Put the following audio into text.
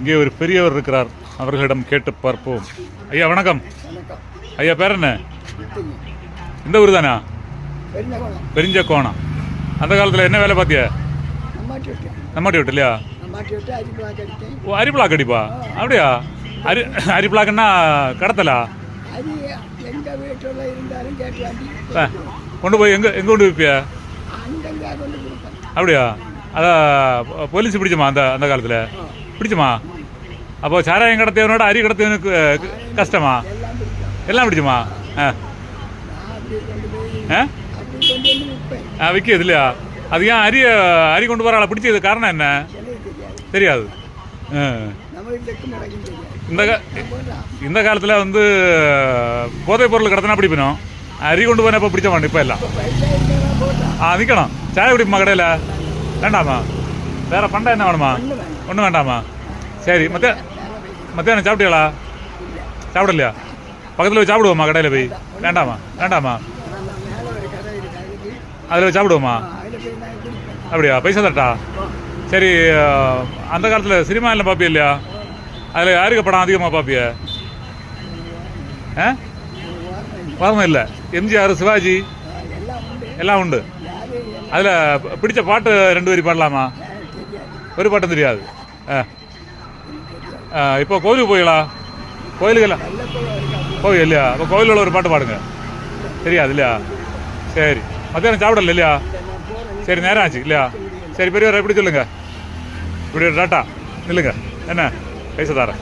இங்கே ஒரு பெரியவர் இருக்கிறார். அவர்களிடம் கேட்டு பார்ப்போம். ஐயா வணக்கம். ஐயா பேர் என்ன? இந்த ஊர் தானா? பெரிஞ்ச கோணம் அந்த காலத்தில் என்ன வேலை பார்த்தியா? நம்மாட்டி விட்டு இல்லையா? ஓ அரி பிளாக் அடிப்பா? அப்படியா? அரி அரி பிளாக்னா கடத்தலா? ஆ, கொண்டு போய் எங்கே எங்கே கொண்டு வைப்பியா அப்படியா? அதான் போலீஸ் பிடிச்சமா அந்த அந்த காலத்தில்? பிடிச்சுமா? அப்போ சாராயம் கடத்தியவனோட அரி கடத்தியவனுக்கு கஷ்டமா? எல்லாம் பிடிச்சுமா? ஆ ஆ ஆ விற்கிது இல்லையா? அது ஏன் அரிய அரி கொண்டு போகிற ஆளை பிடிச்சது காரணம் என்ன? தெரியாது. ஆ. இந்த இந்த காலத்தில் வந்து போதைப் பொருள் கடத்தினா பிடிக்கணும் அரி கொண்டு போனப்போ பிடிச்ச மாட்டேன் இப்போ எல்லாம். ஆ நிற்கணும் சாய பிடிப்புமா கடையில்? வேண்டாமா? வேற பண்டா என்ன வேணுமா? ஒன்று வேணும் ஒன்றும் வேண்டாமா? சரி மத்திய மத்தியானம் சாப்பிட்டீங்களா சாப்பிடலையா? பக்கத்தில் போய் சாப்பிடுவோமா கடையில் போய்? வேண்டாமா? வேண்டாமா? அதில் போய் சாப்பிடுவோமா? அப்படியா? பைசா தட்டா சரி அந்த காலத்தில் சினிமா எல்லாம் பார்ப்பியா இல்லையா? அதில் யாருக்கு படம் அதிகமாக பார்ப்பிய ஆ? வரணும் இல்லை. எம்ஜிஆர் சிவாஜி எல்லாம் உண்டு. அதில் பிடிச்ச பாட்டு ரெண்டு வரி பாடலாமா? ஒரு பாட்டும் தெரியாது ஆ ஆ, இப்போ கோயிலுக்கு போயிடலாம் கோயிலுக்கெல்லாம் நல்ல கோவில் இல்லையா அப்போ கோயிலில் ஒரு பாட்டு பாடுங்க தெரியாது இல்லையா சரி மத்தியானம் சாப்பிடல இல்லையா சரி நேரம் ஆச்சு இல்லையா சரி பெரியவர் எப்படி சொல்லுங்க இப்படி ஒரு டாட்டா நில்லுங்க என்ன பைசா தரேன்